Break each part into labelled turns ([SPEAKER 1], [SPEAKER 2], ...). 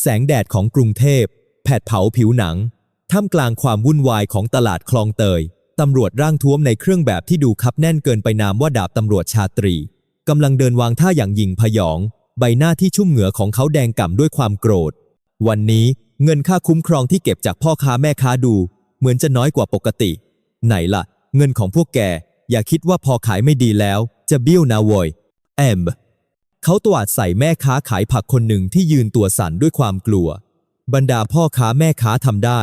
[SPEAKER 1] แสงแดดของกรุงเทพ แผดเผาผิวหนัง ท่ามกลางความวุ่นวายของตลาดคลองเตย ตำรวจร่างท้วมในเครื่องแบบที่ดูคับแน่นเกินไปนามว่าดาบตำรวจชาตรี กำลังเดินวางท่าอย่างหยิ่งพยอง ใบหน้าที่ชุ่มเหงื่อของเขาแดงก่ำด้วยความโกรธ วันนี้เงินค่าคุ้มครองที่เก็บจากพ่อค้าแม่ค้าดู เหมือนจะน้อยกว่าปกติ ไหนล่ะ เงินของพวกแก อย่าคิดว่าพอขายไม่ดีแล้ว จะเบี้ยวนะโวยแอม เขาตวาดใส่แม่ค้าขายผักคนหนึ่งที่ยืนตัวสั่นด้วยความกลัว บรรดาพ่อค้าแม่ค้าทำได้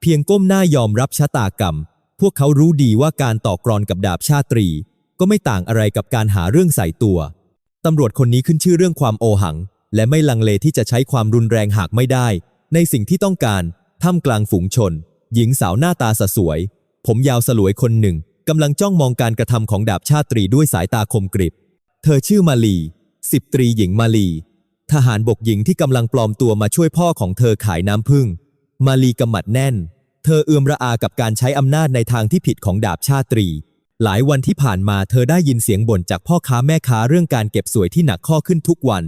[SPEAKER 1] เพียงก้มหน้ายอมรับชะตากรรม พวกเขารู้ดีว่าการต่อกรอนกับดาบชาตรี ก็ไม่ต่างอะไรกับการหาเรื่องใส่ตัวตำรวจคนนี้ขึ้นชื่อเรื่องความโอหัง และไม่ลังเลที่จะใช้ความรุนแรงหากไม่ได้ ในสิ่งที่ต้องการท่ามกลางฝูงชน หญิงสาวหน้าตาสสวย ผมยาวสลวยคนหนึ่งกำลังจ้องมองการกระทำของดาบชาตรีด้วยสายตาคมกริบ เธอชื่อมาลี สิบตรีหญิงมาลี ทหารบกหญิงที่กำลังปลอมตัวมาช่วยพ่อของเธอขายน้ำผึ้งมาลีกำมัดแน่น เธอเอือมระอากับการใช้อำนาจในทางที่ผิดของดาบชาตรี หลายวันที่ผ่านมาเธอได้ยินเสียงบ่นจากพ่อค้าแม่ค้าเรื่องการเก็บสวยที่หนักข้อขึ้นทุกวัน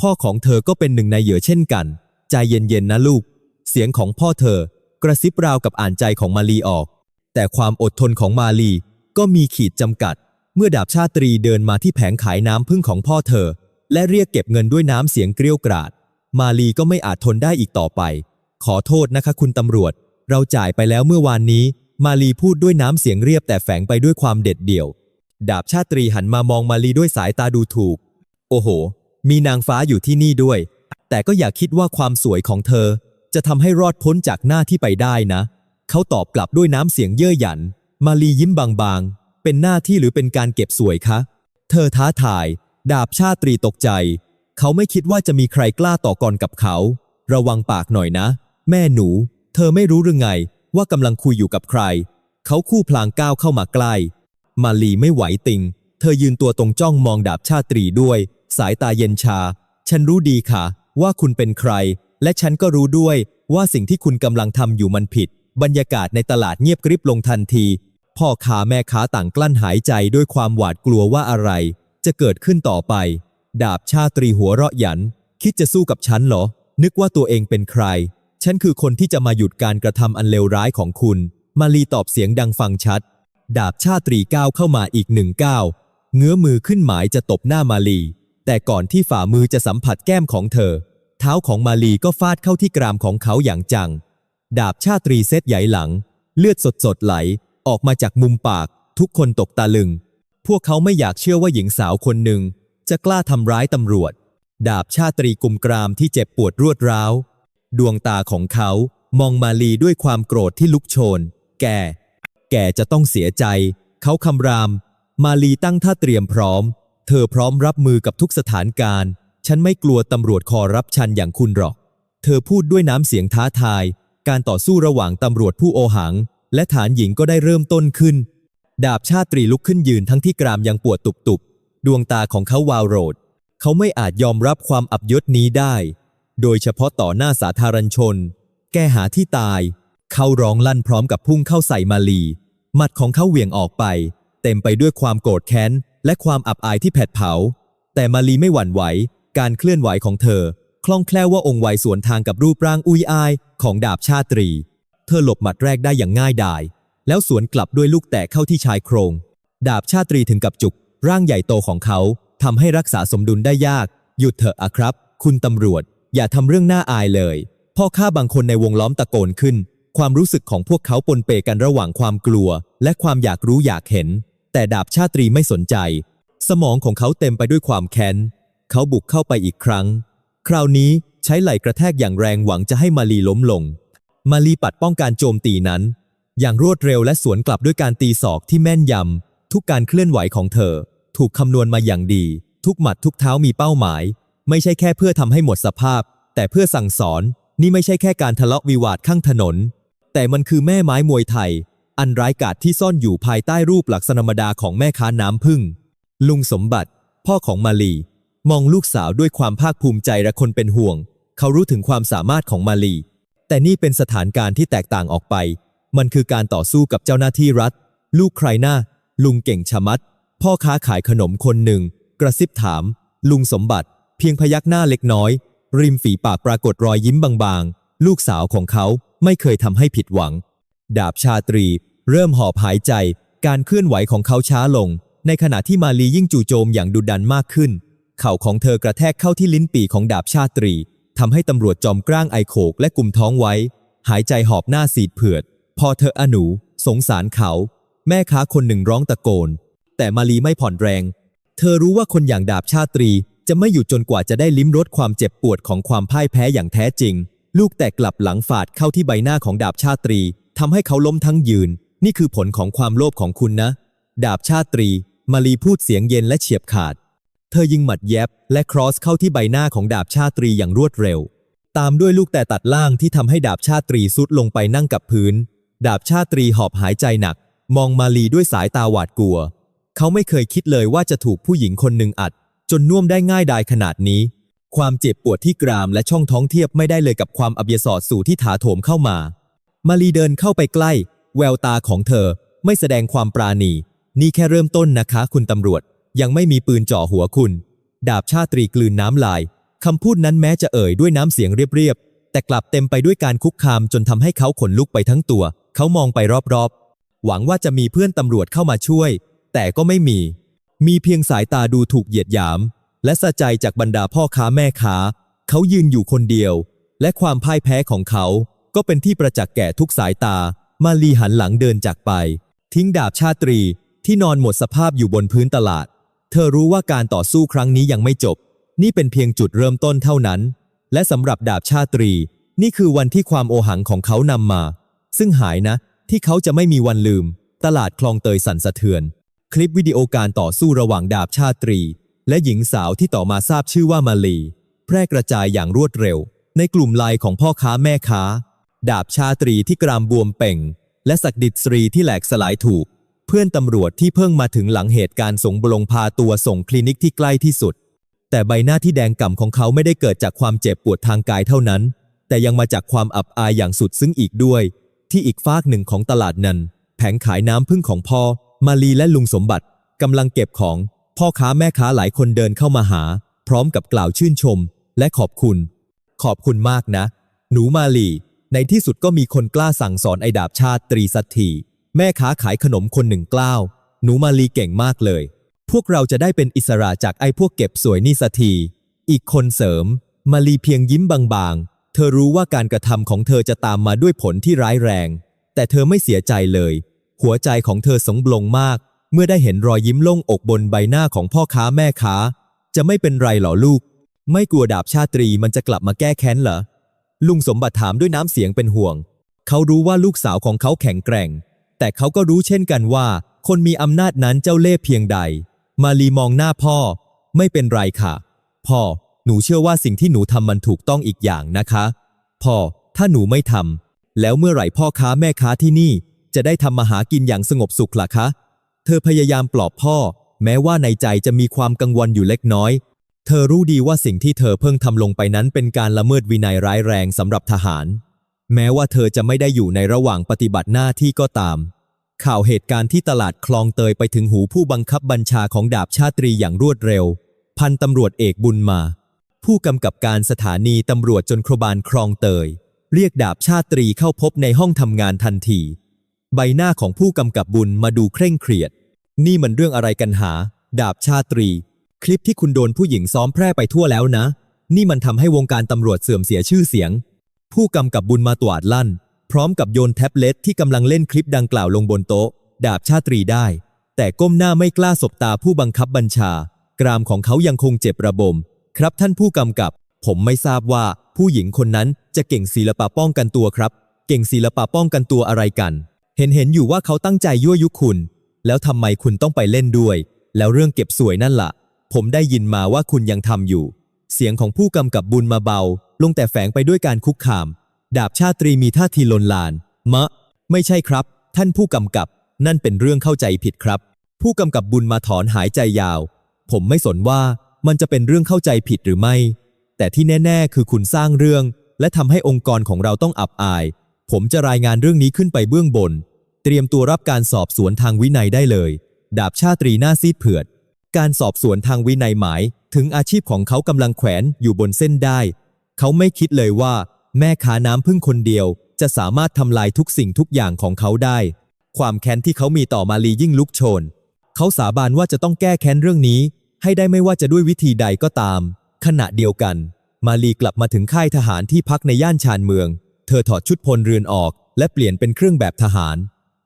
[SPEAKER 1] พ่อของเธอก็เป็นหนึ่งในเหยื่อเช่นกัน ใจเย็นๆนะลูก เสียงของพ่อเธอ กระซิบราวกับอ่านใจของมาลีออก แต่ความอดทนของมาลีก็มีขีดจำกัดเมื่อดาบชาตรีเดินมาที่แผงขายน้ำพึ่งของพ่อเธอ และเรียกเก็บเงินด้วยน้ำเสียงเกรี้ยวกราด มาลีก็ไม่อาจทนได้อีกต่อไป ขอโทษนะคะคุณตำรวจ เราจ่ายไปแล้วเมื่อวานนี้ มาลีพูดด้วยน้ำเสียงเรียบแต่แฝงไปด้วยความเด็ดเดี่ยว ดาบชาตรีหันมามองมาลีด้วยสายตาดูถูก โอ้โห มีนางฟ้าอยู่ที่นี่ด้วย แต่ก็อย่าคิดว่าความสวยของเธอ จะทำให้รอดพ้นจากหน้าที่ไปได้นะ เขาตอบกลับด้วยน้ำเสียงเย่อหยัน มาลียิ้มบางๆ เป็นหน้าที่หรือเป็นการเก็บสวยคะ เธอท้าทาย ดาบชาตรีตกใจ เขาไม่คิดว่าจะมีใครกล้าต่อกรกับเขา ระวังปากหน่อยนะ แม่หนู เธอไม่รู้หรือไง ว่ากำลังคุยอยู่กับใคร เขาคู่พลางก้าวเข้ามาใกล้ มาลีไม่ไหวติง เธอยืนตัวตรงจ้องมองดาบชาตรีด้วย สายตาเย็นชา ฉันรู้ดีค่ะ ว่าคุณเป็นใคร และฉันก็รู้ด้วยว่าสิ่งที่คุณกำลังทำอยู่มันผิด บรรยากาศในตลาดเงียบกริบลงทันที พ่อค้าแม่ค้าต่างกลั้นหายใจด้วยความหวาดกลัวว่าอะไร จะเกิดขึ้นต่อไป ดาบชาตรีหัวเราะหยัน คิดจะสู้กับฉันเหรอ นึกว่าตัวเองเป็นใคร ฉันคือคนที่จะมาหยุดการกระทำอันเลวร้ายของคุณ มาลีตอบเสียงดังฟังชัด ดาบชาตรีก้าวเข้ามาอีกหนึ่งก้าวเงื้อมือขึ้นหมายจะตบหน้ามาลี แต่ก่อนที่ฝ่ามือจะสัมผัสแก้มของเธอ เท้าของมาลีก็ฟาดเข้าที่กรามของเขาอย่างจัง ดาบชาตรีเซตใหญ่หลัง เลือดสดๆไหล ออกมาจากมุมปาก ทุกคนตกตาลึง พวกเขาไม่อยากเชื่อว่าหญิงสาวคนหนึ่ง จะกล้าทำร้ายตำรวจ ดาบชาตรีกุมกรามที่เจ็บปวดรวดร้าว ดวงตาของเขามองมาลีด้วยความโกรธที่ลุกโชน แก แกจะต้องเสียใจ เขาคำราม มาลีตั้งท่าเตรียมพร้อม เธอพร้อมรับมือกับทุกสถานการณ์ ฉันไม่กลัวตำรวจคอรับชันอย่างคุณหรอก เธอพูดด้วยน้ำเสียงท้าทาย การต่อสู้ระหว่างตำรวจผู้โอหัง และฐานหญิงก็ได้เริ่มต้นขึ้น ดาบชาตรีลุกขึ้นยืนทั้งที่กรามยังปวดตุบๆ ดวงตาของเขาวาวโรด เขาไม่อาจยอมรับความอับยศนี้ได้ โดยเฉพาะต่อหน้าสาธารณชน แกหาที่ตาย เขาร้องลั่นพร้อมกับพุ่งเข้าใส่มาลี หมัดของเขาเหวี่ยงออกไป เต็มไปด้วยความโกรธแค้น และความอับอายที่แผดเผา แต่มาลีไม่หวั่นไหว การเคลื่อนไหวของเธอ คล่องแคล่วว่าองค์ไวยสวนทางกับรูปร่างอุยอายของดาบชาตรี เธอหลบหมัดแรกได้อย่างง่ายดาย แล้วสวนกลับด้วยลูกแตะเข้าที่ชายโครง ดาบชาตรีถึงกับจุก ร่างใหญ่โตของเขาทำให้รักษาสมดุลได้ยาก หยุดเถอะอะครับ คุณตำรวจ อย่าทำเรื่องน่าอายเลย พ่อข้าบางคนในวงล้อมตะโกนขึ้น ความรู้สึกของพวกเขาปนเปกันระหว่างความกลัว และความอยากรู้อยากเห็น แต่ดาบชาตรีไม่สนใจ สมองของเขาเต็มไปด้วยความแค้น เขาบุกเข้าไปอีกครั้ง คราวนี้ใช้ไหล่กระแทกอย่างแรงหวังจะให้มาลีล้มลง มาลีปัดป้องการโจมตีนั้น อย่างรวดเร็วและสวนกลับด้วยการตีศอกที่แม่นยำ ทุกการเคลื่อนไหวของเธอ ถูกคำนวณมาอย่างดี ทุกหมัดทุกเท้ามีเป้าหมาย ไม่ใช่แค่เพื่อทำให้หมดสภาพ แต่เพื่อสั่งสอน นี่ไม่ใช่แค่การทะเลาะวิวาทข้างถนน แต่มันคือแม่ไม้มวยไทย อันร้ายกาจที่ซ่อนอยู่ภายใต้รูปลักษณะมดาของแม่ค้าน้ำพึ่ง ลุงสมบัติ พ่อของมาลี มองลูกสาวด้วยความภาคภูมิใจและคนเป็นห่วง เขารู้ถึงความสามารถของมาลี แต่นี่เป็นสถานการณ์ที่แตกต่างออกไป มันคือการต่อสู้กับเจ้าหน้าที่รัฐ ลูกใครหน้า ลุงเก่งชะมัด พ่อค้าขายขนมคนหนึ่ง กระซิบถาม ลุงสมบัติ เพียงพยักหน้าเล็กน้อย ริมฝีปากปรากฏรอยยิ้มบางๆ ลูกสาวของเขาไม่เคยทำให้ผิดหวัง ดาบชาตรี เริ่มหอบหายใจ การเคลื่อนไหวของเขาช้าลง ในขณะที่มาลียิ่งจู่โจมอย่างดุดันมากขึ้น เข่าของเธอกระแทกเข้าที่ลิ้นปีของดาบชาตรีทำให้ตำรวจจอมกล้างไอโขกและกลุ่มท้องไว้ หายใจหอบหน้าสีดเผือด พอเธออหนูสงสารเขา แม่ค้าคนหนึ่งร้องตะโกน แต่มาลีไม่ผ่อนแรง เธอรู้ว่าคนอย่างดาบชาตรี จะไม่หยุดจนกว่าจะได้ลิ้มรสความเจ็บปวดของความพ่ายแพ้อย่างแท้จริง ลูกแตกกลับหลังฝาดเข้าที่ใบหน้าของดาบชาตรีทำให้เขาล้มทั้งยืน นี่คือผลของความโลภของคุณนะ ดาบชาตรี มาลีพูดเสียงเย็นและเฉียบขาด เธอยิงหมัดแยบและครอสเข้าที่ใบหน้าของดาบชาตรีอย่างรวดเร็ว ตามด้วยลูกแต่ตัดล่างที่ทำให้ดาบชาตรีสุดลงไปนั่งกับพื้น ดาบชาตรีหอบหายใจหนัก มองมาลีด้วยสายตาหวาดกลัว เขาไม่เคยคิดเลยว่าจะถูกผู้หญิงคนหนึ่งอัด จนน่วมได้ง่ายดายขนาดนี้ ความเจ็บปวดที่กรามและช่องท้องเทียบไม่ได้เลยกับความอับยศรสู่ที่ถาโถมเข้ามา มาลีเดินเข้าไปใกล้ แววตาของเธอ ไม่แสดงความปราณี นี่แค่เริ่มต้นนะคะคุณตำรวจ ยังไม่มีปืนจ่อหัวคุณ ดาบชาตรีกลืนน้ำลายคำพูดนั้นแม้จะเอ่ยด้วยน้ำเสียงเรียบๆแต่กลับเต็มไปด้วยการคุกคามจนทำให้เขาขนลุกไปทั้งตัว เขามองไปรอบๆ หวังว่าจะมีเพื่อนตำรวจเข้ามาช่วย แต่ก็ไม่มี มีเพียงสายตาดูถูกเหยียดหยาม และสะใจจากบรรดาพ่อค้าแม่ค้า เขายืนอยู่คนเดียว และความพ่ายแพ้ของเขา ก็เป็นที่ประจักษ์แก่ทุกสายตา มาลีหันหลังเดินจากไป ทิ้งดาบชาตรีที่นอนหมดสภาพอยู่บนพื้นตลาด เธอรู้ว่าการต่อสู้ครั้งนี้ยังไม่จบ นี่เป็นเพียงจุดเริ่มต้นเท่านั้น และสำหรับดาบชาตรี นี่คือวันที่ความโอหังของเขานำมา ซึ่งหายนะ ที่เขาจะไม่มีวันลืม ตลาดคลองเตยสั่นสะเทือน คลิปวิดีโอการต่อสู้ระหว่างดาบชาตรี และหญิงสาวที่ต่อมาทราบชื่อว่ามาลี แพร่กระจายอย่างรวดเร็ว ในกลุ่มไลน์ของพ่อค้าแม่ค้า ดาบชาตรีที่กรามบวมเป่ง และศักดิตสรีที่แหลกสลายถูก เพื่อนตำรวจที่เพิ่งมาถึงหลังเหตุการณ์ส่งบลงพาตัวส่งคลินิกที่ใกล้ที่สุด แต่ใบหน้าที่แดงก่ำของเขาไม่ได้เกิดจากความเจ็บปวดทางกายเท่านั้น แต่ยังมาจากความอับอายอย่างสุดซึ้งอีกด้วย ที่อีกฟากหนึ่งของตลาดนั้น แผงขายน้ำพึ่งของพ่อ มาลีและลุงสมบัติกำลังเก็บของ พ่อค้าแม่ค้าหลายคนเดินเข้ามาหา พร้อมกับกล่าวชื่นชม และขอบคุณ ขอบคุณมากนะ หนูมาลี ในที่สุดก็มีคนกล้าสั่งสอนไอดาบชาติตรีสัตทีแม่ค้าขายขนมคนหนึ่งกล้าว หนูมาลีเก่งมากเลย พวกเราจะได้เป็นอิสระจากไอ้พวกเก็บสวยนี่สักที อีกคนเสริม มาลีเพียงยิ้มบางๆ เธอรู้ว่าการกระทำของเธอจะตามมาด้วยผลที่ร้ายแรง แต่เธอไม่เสียใจเลย หัวใจของเธอสงบลงมาก เมื่อได้เห็นรอยยิ้มโล่งอกบนใบหน้าของพ่อค้าแม่ค้า จะไม่เป็นไรหรอลูก ไม่กลัวดาบชาตรีมันจะกลับมาแก้แค้นเหรอ ลุงสมบัติถามด้วยน้ำเสียงเป็นห่วง เขารู้ว่าลูกสาวของเขาแข็งแกร่ง แต่เขาก็รู้เช่นกันว่า คนมีอำนาจนั้นเจ้าเล่ห์เพียงใด มาลีมองหน้าพ่อ ไม่เป็นไรค่ะ พ่อ หนูเชื่อว่าสิ่งที่หนูทำมันถูกต้องอีกอย่างนะคะ พ่อ ถ้าหนูไม่ทำแล้วเมื่อไหร่พ่อค้าแม่ค้าที่นี่ จะได้ทำมาหากินอย่างสงบสุขล่ะคะ เธอพยายามปลอบพ่อ แม้ว่าในใจจะมีความกังวลอยู่เล็กน้อย เธอรู้ดีว่าสิ่งที่เธอเพิ่งทำลงไปนั้นเป็นการละเมิดวินัยร้ายแรงสำหรับทหาร แม้ว่าเธอจะไม่ได้อยู่ในระหว่างปฏิบัติหน้าที่ก็ตาม ข่าวเหตุการณ์ที่ตลาดคลองเตยไปถึงหูผู้บังคับบัญชาของดาบชาตรีอย่างรวดเร็ว พันตำรวจเอกบุญมา ผู้กำกับการสถานีตำรวจจนครบาลคลองเตย เรียกดาบชาตรีเข้าพบในห้องทำงานทันที ใบหน้าของผู้กำกับบุญมาดูเคร่งเครียด นี่มันเรื่องอะไรกันหา ดาบชาตรี คลิปที่คุณโดนผู้หญิงซ้อมแพร่ไปทั่วแล้วนะ นี่มันทำให้วงการตำรวจเสื่อมเสียชื่อเสียง ผู้กำกับบุญมาตวาดลั่น พร้อมกับโยนแท็บเล็ตที่กำลังเล่นคลิปดังกล่าวลงบนโต๊ะ ดาบชาตรีได้ แต่ก้มหน้าไม่กล้าสบตาผู้บังคับบัญชากรามของเขายังคงเจ็บระบม ครับท่านผู้กำกับ ผมไม่ทราบว่าผู้หญิงคนนั้นจะเก่งศิลปะป้องกันตัวครับ เก่งศิลปะป้องกันตัวอะไรกัน เห็นเห็นอยู่ว่าเขาตั้งใจยั่วยุคุณ แล้วทำไมคุณต้องไปเล่นด้วย แล้วเรื่องเก็บสวยนั่นล่ะ ผมได้ยินมาว่าคุณยังทำอยู่ เสียงของผู้กำกับบุญมาเบา ลงแต่แฝงไปด้วยการคุกคาม ดาบชาตรีมีท่าทีลนลาน มะ ไม่ใช่ครับ ท่านผู้กำกับ นั่นเป็นเรื่องเข้าใจผิดครับ ผู้กำกับบุญมาถอนหายใจยาว ผมไม่สนว่า มันจะเป็นเรื่องเข้าใจผิดหรือไม่ แต่ที่แน่ ๆ คือคุณสร้างเรื่อง และทำให้องค์กรของเราต้องอับอาย ผมจะรายงานเรื่องนี้ขึ้นไปเบื้องบน เตรียมตัวรับการสอบสวนทางวินัยได้เลย ดาบชาตรีหน้าซีดเผือด การสอบสวนทางวินัยหมาย ถึงอาชีพของเขากำลังแขวนอยู่บนเส้นได้ เขาไม่คิดเลยว่า แม่ค้าน้ำพึ่งคนเดียว จะสามารถทำลายทุกสิ่งทุกอย่างของเขาได้ ความแค้นที่เขามีต่อมาลียิ่งลุกโชน เขาสาบานว่าจะต้องแก้แค้นเรื่องนี้ ให้ได้ไม่ว่าจะด้วยวิธีใดก็ตาม ขณะเดียวกัน มาลีกลับมาถึงค่ายทหารที่พักในย่านชานเมือง เธอถอดชุดพลเรือนออก และเปลี่ยนเป็นเครื่องแบบทหาร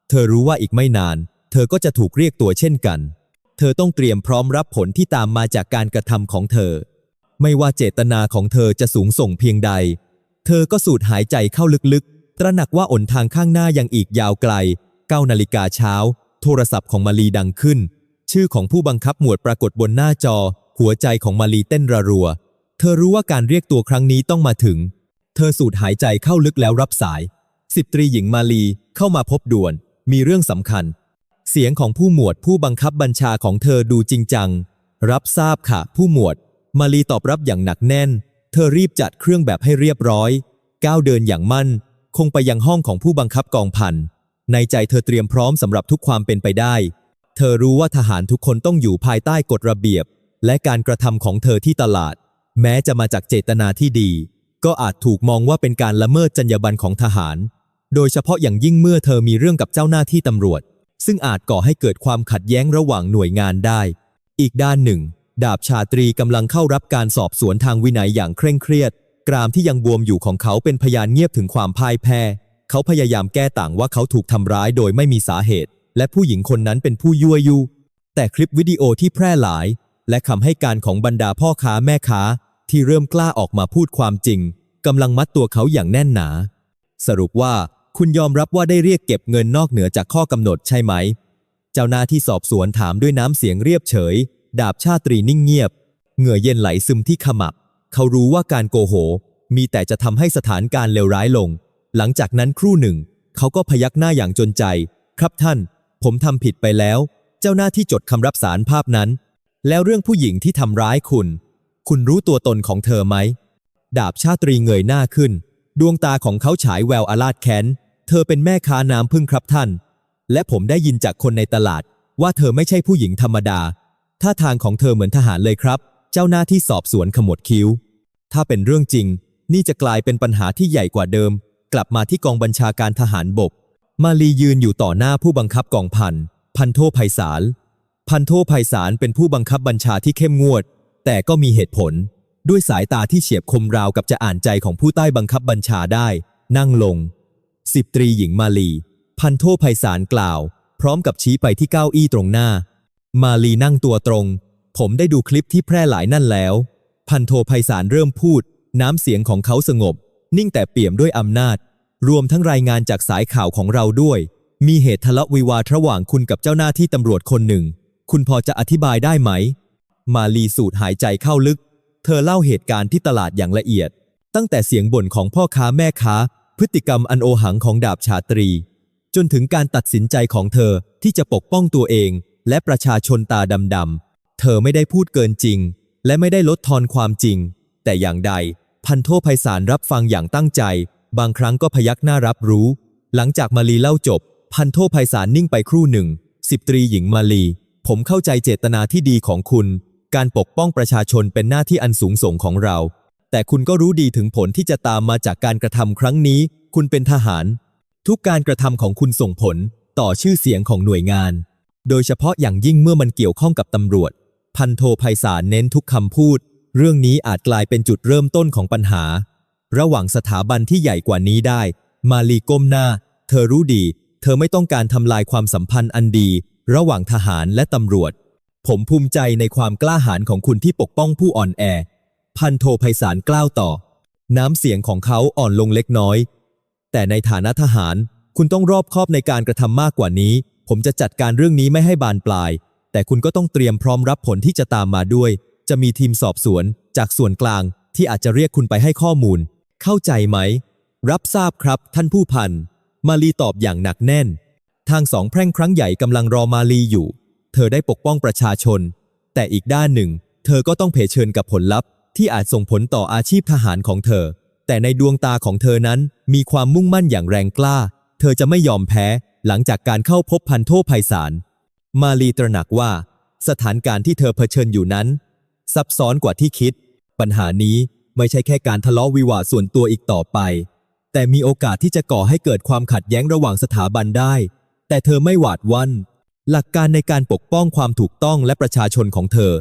[SPEAKER 1] เธอรู้ว่าอีกไม่นาน เธอก็จะถูกเรียกตัวเช่นกัน เธอต้องเตรียมพร้อมรับผลที่ตามมาจากการกระทำของเธอ ไม่ว่าเจตนาของเธอจะสูงส่งเพียงใด เธอก็สูดหายใจเข้าลึกๆ ตระหนักว่าอนทางข้างหน้ายังอีกยาวไกล9นาฬิกาเช้า โทรศัพท์ของมาลีดังขึ้น ชื่อของผู้บังคับหมวดปรากฏบนหน้าจอ หัวใจของมาลีเต้นระรัว เธอรู้ว่าการเรียกตัวครั้งนี้ต้องมาถึง เธอสูดหายใจเข้าลึกแล้วรับสาย สิบตรีหญิงมาลีเข้ามาพบด่วน มีเรื่องสำคัญ เสียงของผู้หมวดผู้บังคับบัญชาของเธอดูจริงจัง รับทราบค่ะ ผู้หมวด มาลีตอบรับอย่างหนักแน่น เธอรีบจัดเครื่องแบบให้เรียบร้อย ก้าวเดินอย่างมั่น คงไปยังห้องของผู้บังคับกองพันในใจเธอเตรียมพร้อมสำหรับทุกความเป็นไปได้ เธอรู้ว่าทหารทุกคนต้องอยู่ภายใต้กฎระเบียบ และการกระทำของเธอที่ตลาด แม้จะมาจากเจตนาที่ดี ก็อาจถูกมองว่าเป็นการละเมิดจรรยาบรรณของทหาร โดยเฉพาะอย่างยิ่งเมื่อเธอมีเรื่องกับเจ้าหน้าที่ตำรวจ ซึ่งอาจก่อให้เกิดความขัดแย้งระหว่างหน่วยงานได้ อีกด้านหนึ่ง ดาบชาตรีกำลังเข้ารับการสอบสวนทางวินัยอย่างเคร่งเครียด กรามที่ยังบวมอยู่ของเขาเป็นพยานเงียบถึงความพ่ายแพ้ เขาพยายามแก้ต่างว่าเขาถูกทำร้ายโดยไม่มีสาเหตุ และผู้หญิงคนนั้นเป็นผู้ยั่วยุ แต่คลิปวิดีโอที่แพร่หลาย และคำให้การของบรรดาพ่อค้าแม่ค้า ที่เริ่มกล้าออกมาพูดความจริงกำลังมัดตัวเขาอย่างแน่นหนา สรุปว่าคุณยอมรับว่าได้เรียกเก็บเงินนอกเหนือจากข้อกำหนดใช่ไหม เจ้าหน้าที่สอบสวนถามด้วยน้ำเสียงเรียบเฉย ดาบชาตรีนิ่งเงียบ เหงื่อเย็นไหลซึมที่ขมับ เขารู้ว่าการโกโหมีแต่จะทำให้สถานการณ์เลวร้ายลง หลังจากนั้นครู่หนึ่ง เขาก็พยักหน้าอย่างจนใจ ครับท่าน ผมทำผิดไปแล้ว เจ้าหน้าที่จดคำรับสารภาพนั้น แล้วเรื่องผู้หญิงที่ทำร้ายคุณ คุณรู้ตัวตนของเธอไหม ดาบชาตรีเงยหน้าขึ้น ดวงตาของเขาฉายแววอาลาดแค้น เธอเป็นแม่ค้าน้ำพึ่งครับท่าน และผมได้ยินจากคนในตลาด ว่าเธอไม่ใช่ผู้หญิงธรรมดา ท่าทางของเธอเหมือนทหารเลยครับ เจ้าหน้าที่สอบสวนขมวดคิ้ว ถ้าเป็นเรื่องจริง นี่จะกลายเป็นปัญหาที่ใหญ่กว่าเดิม กลับมาที่กองบัญชาการทหารบก มาลียืนอยู่ต่อหน้าผู้บังคับกองพัน พันโทไพศาล พันโทไพศาลเป็นผู้บังคับบัญชาที่เข้มงวด แต่ก็มีเหตุผล ด้วยสายตาที่เฉียบคมราวกับจะอ่านใจของผู้ใต้บังคับบัญชาได้ นั่งลง สิบตรีหญิงมาลี พันโทไพศาลกล่าว พร้อมกับชี้ไปที่เก้าอี้ตรงหน้า มาลีนั่งตัวตรง ผมได้ดูคลิปที่แพร่หลายนั่นแล้ว พันโทไพศาลเริ่มพูด น้ำเสียงของเขาสงบ นิ่งแต่เปี่ยมด้วยอำนาจ รวมทั้งรายงานจากสายข่าวของเราด้วย มีเหตุทะเลาะวิวาทระหว่างคุณกับเจ้าหน้าที่ตำรวจคนหนึ่ง คุณพอจะอธิบายได้ไหม มาลีสูดหายใจเข้าลึก เธอเล่าเหตุการณ์ที่ตลาดอย่างละเอียด ตั้งแต่เสียงบ่นของพ่อค้าแม่ค้า พฤติกรรมอันโอหังของดาบชาตรี จนถึงการตัดสินใจของเธอที่จะปกป้องตัวเอง และประชาชนตาดำๆเธอไม่ได้พูดเกินจริง และไม่ได้ลดทอนความจริง แต่อย่างใด พันโทไพศาลรับฟังอย่างตั้งใจ บางครั้งก็พยักหน้ารับรู้ หลังจากมาลีเล่าจบ พันโทไพศาลนิ่งไปครู่หนึ่ง สิบตรีหญิงมาลี ผมเข้าใจเจตนาที่ดีของคุณ การปกป้องประชาชนเป็นหน้าที่อันสูงส่งของเรา แต่คุณก็รู้ดีถึงผลที่จะตามมาจากการกระทำครั้งนี้ คุณเป็นทหาร ทุกการกระทำของคุณส่งผล ต่อชื่อเสียงของหน่วยงาน โดยเฉพาะอย่างยิ่งเมื่อมันเกี่ยวข้องกับตำรวจ พันโทไพศาลเน้นทุกคำพูด เรื่องนี้อาจกลายเป็นจุดเริ่มต้นของปัญหา ระหว่างสถาบันที่ใหญ่กว่านี้ได้ มาลีก้มหน้า เธอรู้ดี เธอไม่ต้องการทำลายความสัมพันธ์อันดี ระหว่างทหารและตำรวจ ผมภูมิใจในความกล้าหาญของคุณที่ปกป้องผู้อ่อนแอ พันโทไพศาลกล้าวต่อ น้ำเสียงของเขาอ่อนลงเล็กน้อย แต่ในฐานะทหาร คุณต้องรอบคอบในการกระทำมากกว่านี้ ผมจะจัดการเรื่องนี้ไม่ให้บานปลาย แต่คุณก็ต้องเตรียมพร้อมรับผลที่จะตามมาด้วย จะมีทีมสอบสวน จากส่วนกลางที่อาจจะเรียกคุณไปให้ข้อมูล เข้าใจไหม รับทราบครับท่านผู้พัน มาลีตอบอย่างหนักแน่น ทางสองแพร่งครั้งใหญ่กำลังรอมาลีอยู่ เธอได้ปกป้องประชาชน แต่อีกด้านหนึ่ง เธอก็ต้องเผชิญกับผลลัพธ์ ที่อาจส่งผลต่ออาชีพทหารของเธอ แต่ในดวงตาของเธอนั้นมีความมุ่งมั่นอย่างแรงกล้า เธอจะไม่ยอมแพ้ หลังจากการเข้าพบพันโทไพศาลมาลีตระหนักว่า สถานการณ์ที่เธอเผชิญอยู่นั้น ซับซ้อนกว่าที่คิด ปัญหานี้ ไม่ใช่แค่การทะเลาะวิวาส่วนตัวอีกต่อไป แต่มีโอกาสที่จะก่อให้เกิดความขัดแย้งระหว่างสถาบันได้ แต่เธอไม่หวาดวัน หลักการในการปกป้องความถูกต้องและประชาชนของเธอ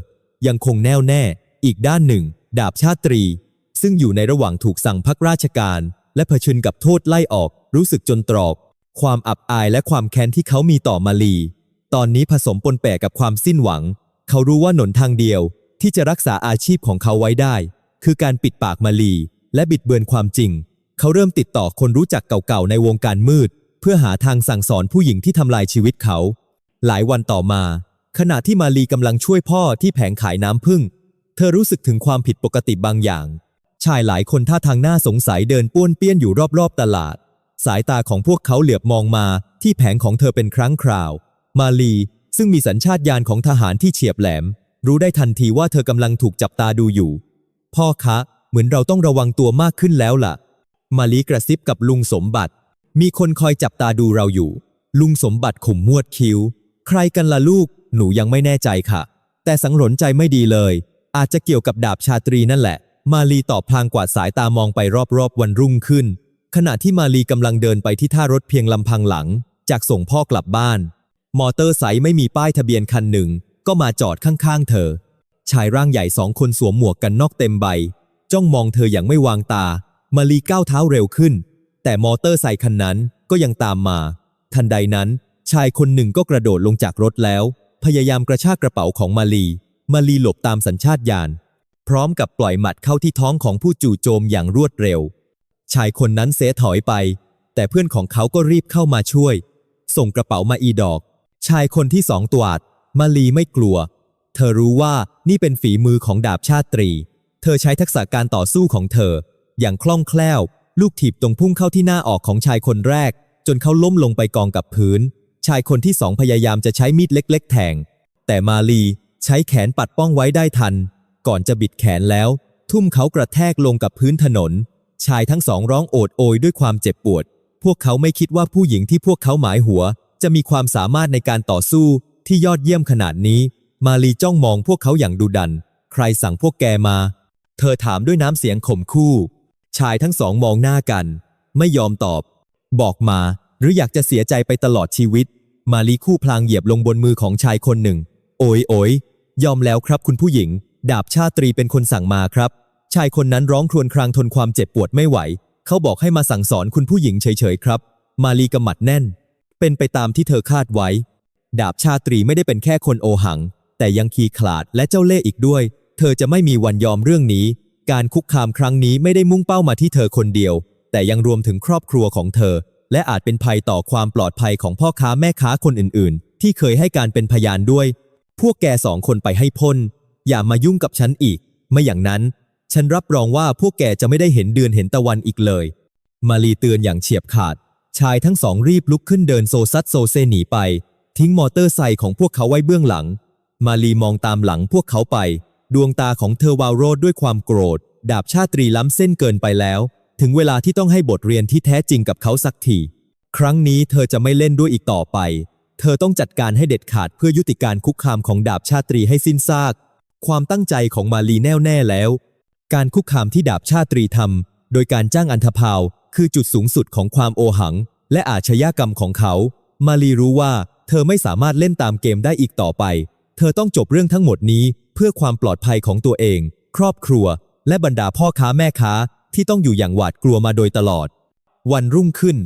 [SPEAKER 1] ยังคงแน่วแน่ อีกด้านหนึ่ง ดาบชาตรี ซึ่งอยู่ในระหว่างถูกสั่งพักราชการ และเผชิญกับโทษไล่ออก รู้สึกจนตรอก ความอับอายและความแค้นที่เขามีต่อมาลี ตอนนี้ผสมปนแปะกับความสิ้นหวัง เขารู้ว่าหนทางเดียวที่จะรักษาอาชีพของเขาไว้ได้ คือการปิดปากมาลี และบิดเบือนความจริง เขาเริ่มติดต่อคนรู้จักเก่าๆในวงการมืด เพื่อหาทางสั่งสอนผู้หญิงที่ทำลายชีวิตเขา หลายวันต่อมา ขณะที่มาลีกำลังช่วยพ่อที่แผงขายน้ำผึ้งเธอรู้สึกถึงความผิดปกติบางอย่าง ชายหลายคนท่าทางน่าสงสัยเดินป้วนเปี้ยนอยู่รอบๆตลาด สายตาของพวกเขาเหลือบมองมาที่แผงของเธอเป็นครั้งคราว มาลีซึ่งมีสัญชาตญาณของทหารที่เฉียบแหลม รู้ได้ทันทีว่าเธอกำลังถูกจับตาดูอยู่ พ่อคะ เหมือนเราต้องระวังตัวมากขึ้นแล้วล่ะ มาลีกระซิบกับลุงสมบัติ มีคนคอยจับตาดูเราอยู่ ลุงสมบัติข่มมวดคิ้ว ใครกันล่ะลูก หนูยังไม่แน่ใจค่ะ แต่สังหรณ์ใจไม่ดีเลย อาจจะเกี่ยวกับดาบชาตรีนั่นแหละ มาลีตอบพลางกวาดสายตามองไปรอบๆวันรุ่งขึ้น ขณะที่มาลีกำลังเดินไปที่ท่ารถเพียงลำพังหลัง จากส่งพ่อกลับบ้าน มอเตอร์ไซค์ไม่มีป้ายทะเบียนคันหนึ่ง ก็มาจอดข้างๆ เธอ ชายร่างใหญ่สองคนสวมหมวกกันนอกเต็มใบ จ้องมองเธออย่างไม่วางตา มาลีก้าวเท้าเร็วขึ้น แต่มอเตอร์ไซค์คันนั้นก็ยังตามมา ทันใดนั้น ชายคนหนึ่งก็กระโดดลงจากรถแล้ว พยายามกระชากกระเป๋าของมาลีมาลีหลบตามสัญชาตญาณพร้อมกับปล่อยหมัดเข้าที่ท้องของผู้จู่โจมอย่างรวดเร็ว ชายคนนั้นเสถอยไป แต่เพื่อนของเขาก็รีบเข้ามาช่วย ส่งกระเป๋ามาอีดอก ชายคนที่สองตวาด มาลีไม่กลัว เธอรู้ว่านี่เป็นฝีมือของดาบชาตรี เธอใช้ทักษะการต่อสู้ของเธอ อย่างคล่องแคล่ว ลูกถีบตรงพุ่งเข้าที่หน้าออกของชายคนแรก จนเขาล้มลงไปกองกับพื้น ชายคนที่สองพยายามจะใช้มีดเล็ก ๆ แทง แต่มาลีใช้แขนปัดป้องไว้ได้ทัน ก่อนจะบิดแขนแล้ว ทุ่มเขากระแทกลงกับพื้นถนน ชายทั้งสองร้องโอดโอยด้วยความเจ็บปวด พวกเขาไม่คิดว่าผู้หญิงที่พวกเขาหมายหัว จะมีความสามารถในการต่อสู้ที่ยอดเยี่ยมขนาดนี้ มาลีจ้องมองพวกเขาอย่างดุดัน ใครสั่งพวกแกมา เธอถามด้วยน้ำเสียงข่มคู่ ชายทั้งสองมองหน้ากัน ไม่ยอมตอบ บอกมา หรืออยากจะเสียใจไปตลอดชีวิต มาลีคู่พลางเหยียบลงบนมือของชายคนหนึ่ง โอยโอยยอมแล้วครับคุณผู้หญิง ดาบชาตรีเป็นคนสั่งมาครับ ชายคนนั้นร้องครวญครางทนความเจ็บปวดไม่ไหว เขาบอกให้มาสั่งสอนคุณผู้หญิงเฉยๆครับ มาลีกำมัดแน่น เป็นไปตามที่เธอคาดไว้ ดาบชาตรีไม่ได้เป็นแค่คนโอหัง แต่ยังขีขลาดและเจ้าเล่ห์อีกด้วย เธอจะไม่มีวันยอมเรื่องนี้ การคุกคามครั้งนี้ไม่ได้มุ่งเป้ามาที่เธอคนเดียว แต่ยังรวมถึงครอบครัวของเธอ และอาจเป็นภัยต่อความปลอดภัยของพ่อค้าแม่ค้าคนอื่น ๆ ที่เคยให้การเป็นพยานด้วย พวกแกสองคนไปให้พ้น อย่ามายุ่งกับฉันอีก ไม่อย่างนั้น ฉันรับรองว่าพวกแกจะไม่ได้เห็นเดือนเห็นตะวันอีกเลย มาลีเตือนอย่างเฉียบขาด ชายทั้งสองรีบลุกขึ้นเดินโซซัดโซเซหนีไป ทิ้งมอเตอร์ไซค์ของพวกเขาไว้เบื้องหลัง มาลีมองตามหลังพวกเขาไป ดวงตาของเธอวาวโรดด้วยความโกรธ ดาบชาตรีล้ำเส้นเกินไปแล้ว ถึงเวลาที่ต้องให้บทเรียนที่แท้จริงกับเขาสักที ครั้งนี้เธอจะไม่เล่นด้วยอีกต่อไป เธอต้องจัดการให้เด็ดขาดเพื่อยุติการคุกคามของดาบชาตรีให้สิ้นซาก ความตั้งใจของมาลีแน่วแน่แล้ว การคุกคามที่ดาบชาตรีทำโดยการจ้างอันธพาลคือจุดสูงสุดของความโอหัง และอาชญากรรมของเขา มาลีรู้ว่าเธอไม่สามารถเล่นตามเกมได้อีกต่อไป เธอต้องจบเรื่องทั้งหมดนี้เพื่อความปลอดภัยของตัวเอง ครอบครัว และบรรดาพ่อค้าแม่ค้าที่ต้องอยู่อย่างหวาดกลัวมาโดยตลอด วันรุ่งขึ้น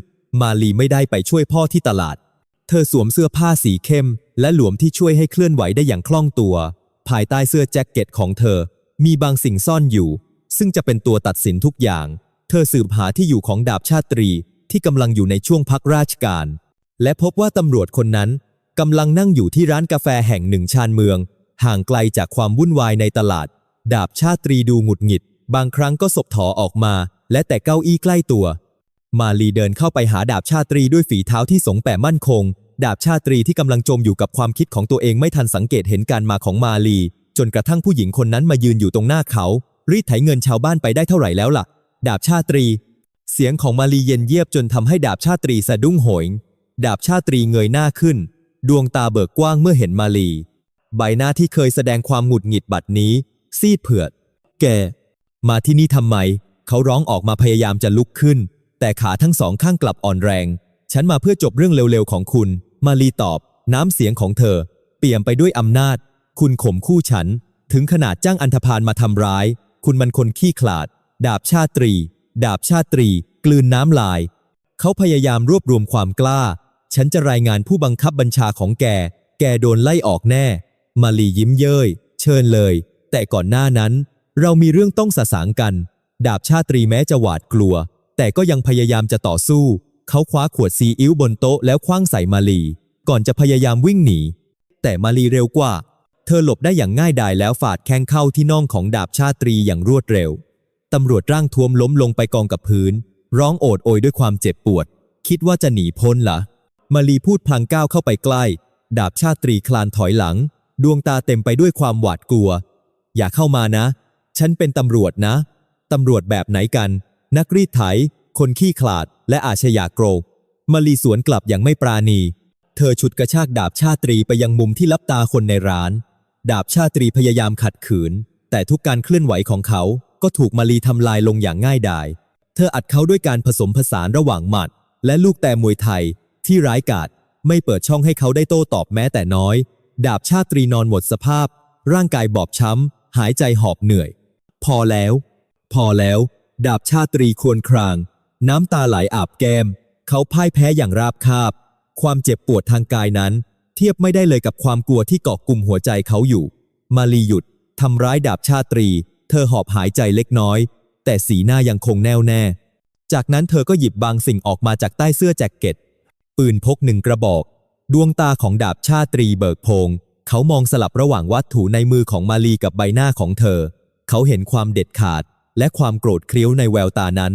[SPEAKER 1] มาลีไม่ได้ไปช่วยพ่อที่ตลาด เธอสวมเสื้อผ้าสีเข้ม และหลวมที่ช่วยให้เคลื่อนไหวได้อย่างคล่องตัว ภายใต้เสื้อแจ็คเก็ตของเธอ มีบางสิ่งซ่อนอยู่ ซึ่งจะเป็นตัวตัดสินทุกอย่าง เธอสืบหาที่อยู่ของดาบชาตรีที่กำลังอยู่ในช่วงพักราชการ และพบว่าตำรวจคนนั้น กำลังนั่งอยู่ที่ร้านกาแฟแห่งหนึ่งชานเมือง ห่างไกลจากความวุ่นวายในตลาด ดาบชาตรีดูหงุดหงิด บางครั้งก็สบถอออกมา และแต่เก้าอี้ใกล้ตัว มาลีเดินเข้าไปหาดาบชาตรีด้วยฝีเท้าที่สงแปะมั่นคง ดาบชาตรีที่กำลังจมอยู่กับความคิดของตัวเองไม่ทันสังเกตเห็นการมาของมาลี จนกระทั่งผู้หญิงคนนั้นมายืนอยู่ตรงหน้าเขา รีดไถเงินชาวบ้านไปได้เท่าไหร่แล้วล่ะ ดาบชาตรี เสียงของมาลีเย็นเยียบจนทำให้ดาบชาตรีสะดุ้งโหยงดาบชาตรีเงยหน้าขึ้น ดวงตาเบิกกว้างเมื่อเห็นมาลี ใบหน้าที่เคยแสดงความหงุดหงิดบัดนี้ ซีดเผือด แก มาที่นี่ทำไม เขาร้องออกมาพยายามจะลุกขึ้น แต่ขาทั้งสองข้างกลับอ่อนแรง ฉันมาเพื่อจบเรื่องเร็วๆของคุณ มาลีตอบ น้ำเสียงของเธอ เปี่ยมไปด้วยอำนาจ คุณข่มคู่ฉัน ถึงขนาดจ้างอันธพาลมาทำร้าย คุณมันคนขี้ขลาด ดาบชาตรี ดาบชาตรี กลืนน้ำลาย เขาพยายามรวบรวมความกล้า ฉันจะรายงานผู้บังคับบัญชาของแก แกโดนไล่ออกแน่ มาลียิ้มเย้ย เชิญเลย แต่ก่อนหน้านั้น เรามีเรื่องต้องสะสางกัน ดาบชาตรีแม้จะหวาดกลัว แต่ก็ยังพยายามจะต่อสู้ เขาคว้าขวดซีอิ๊วบนโต๊ะแล้วคว้างใส่มาลี ก่อนจะพยายามวิ่งหนี แต่มาลีเร็วกว่า เธอหลบได้อย่างง่ายดายแล้วฝาดแข้งเข้าที่น่องของดาบชาตรีอย่างรวดเร็ว ตำรวจร่างท้วมล้มลงไปกองกับพื้น ร้องโอดโอยด้วยความเจ็บปวด คิดว่าจะหนีพ้นเหรอ มาลีพูดพลางก้าวเข้าไปใกล้ ดาบชาตรีคลานถอยหลัง ดวงตาเต็มไปด้วยความหวาดกลัว อย่าเข้ามานะ ฉันเป็นตำรวจนะ ตำรวจแบบไหนกัน นักรีดไถ คนขี้ขลาด และอาชญากรมาลีสวนกลับอย่างไม่ปราณี เธอฉุดกระชากดาบชาตรีไปยังมุมที่ลับตาคนในร้าน ดาบชาตรีพยายามขัดขืน แต่ทุกการเคลื่อนไหวของเขา ก็ถูกมาลีทำลายลงอย่างง่ายดาย เธออัดเขาด้วยการผสมผสานระหว่างหมัด และลูกแต่มวยไทย ที่ร้ายกาจไม่เปิดช่องให้เขาได้โต้ตอบแม้แต่น้อย ดาบชาตรีนอนหมดสภาพ ร่างกายบอบช้ำ หายใจหอบเหนื่อย พอแล้ว พอแล้ว ดาบชาตรีควรคราง น้ำตาไหลอาบแก้ม เขาพ่ายแพ้อย่างราบคาบ ความเจ็บปวดทางกายนั้น เทียบไม่ได้เลยกับความกลัวที่เกาะกลุ่มหัวใจเขาอยู่ มาลีหยุดทำร้ายดาบชาตรี เธอหอบหายใจเล็กน้อย แต่สีหน้ายังคงแน่วแน่ จากนั้นเธอก็หยิบบางสิ่งออกมาจากใต้เสื้อแจ็คเก็ต ปืนพกหนึ่งกระบอก ดวงตาของดาบชาตรีเบิกโพง เขามองสลับระหว่างวัตถุในมือของมาลีกับใบหน้าของเธอ เขาเห็นความเด็ดขาด และความโกรธเคี้ยวในแววตานั้น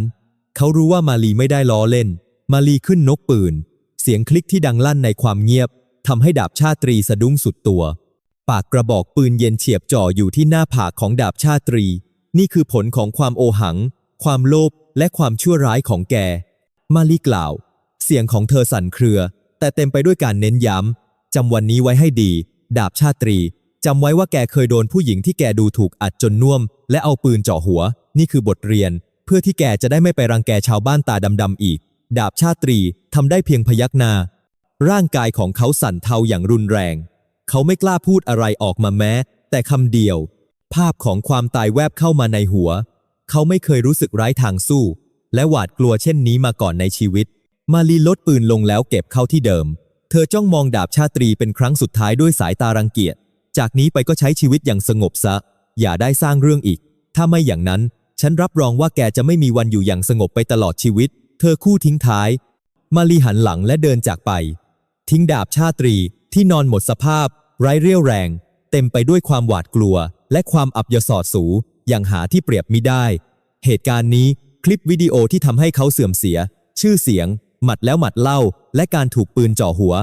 [SPEAKER 1] เขารู้ว่ามาลีไม่ได้ล้อเล่น มาลีขึ้นนกปืน เสียงคลิกที่ดังลั่นในความเงียบทำให้ดาบชาตรีสะดุ้งสุดตัว ปากกระบอกปืนเย็นเฉียบจ่ออยู่ที่หน้าผากของดาบชาตรี นี่คือผลของความโอหัง ความโลภและความชั่วร้ายของแก มาลีกล่าว เสียงของเธอสั่นเครือ แต่เต็มไปด้วยการเน้นย้ำจำวันนี้ไว้ให้ดี ดาบชาตรีจำไว้ว่าแกเคยโดนผู้หญิงที่แกดูถูกอัดจนน่วม และเอาปืนเจาะหัว นี่คือบทเรียน เพื่อที่แกจะได้ไม่ไปรังแกชาวบ้านตาดำๆอีก ดาบชาตรีทำได้เพียงพยักหน้า ร่างกายของเขาสั่นเทาอย่างรุนแรง เขาไม่กล้าพูดอะไรออกมาแม้ แต่คำเดียว ภาพของความตายแวบเข้ามาในหัว เขาไม่เคยรู้สึกร้ายทางสู้ และหวาดกลัวเช่นนี้มาก่อนในชีวิต มาลีลดปืนลงแล้วเก็บเข้าที่เดิม เธอจ้องมองดาบชาตรีเป็นครั้งสุดท้ายด้วยสายตารังเกียจ จากนี้ไปก็ใช้ชีวิตอย่างสงบซะ อย่าได้สร้างเรื่องอีก ถ้าไม่อย่างนั้น ฉันรับรองว่าแกจะไม่มีวันอยู่อย่างสงบไปตลอดชีวิต เธอคู่ทิ้งท้าย มาลีหันหลังและเดินจากไป ทิ้งดาบชาตรีที่นอนหมดสภาพ ไร้เรี่ยวแรง เต็มไปด้วยความหวาดกลัว และความอับยศอดสูอย่างหาที่เปรียบมิได้ เหตุการณ์นี้คลิปวิดีโอที่ทำให้เขาเสื่อมเสีย ชื่อเสียง หมัดแล้วหมัดเล่า และการถูกปืนจ่อหัว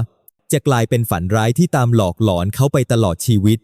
[SPEAKER 1] จะกลายเป็นฝันร้ายที่ตามหลอกหลอนเขาไปตลอดชีวิต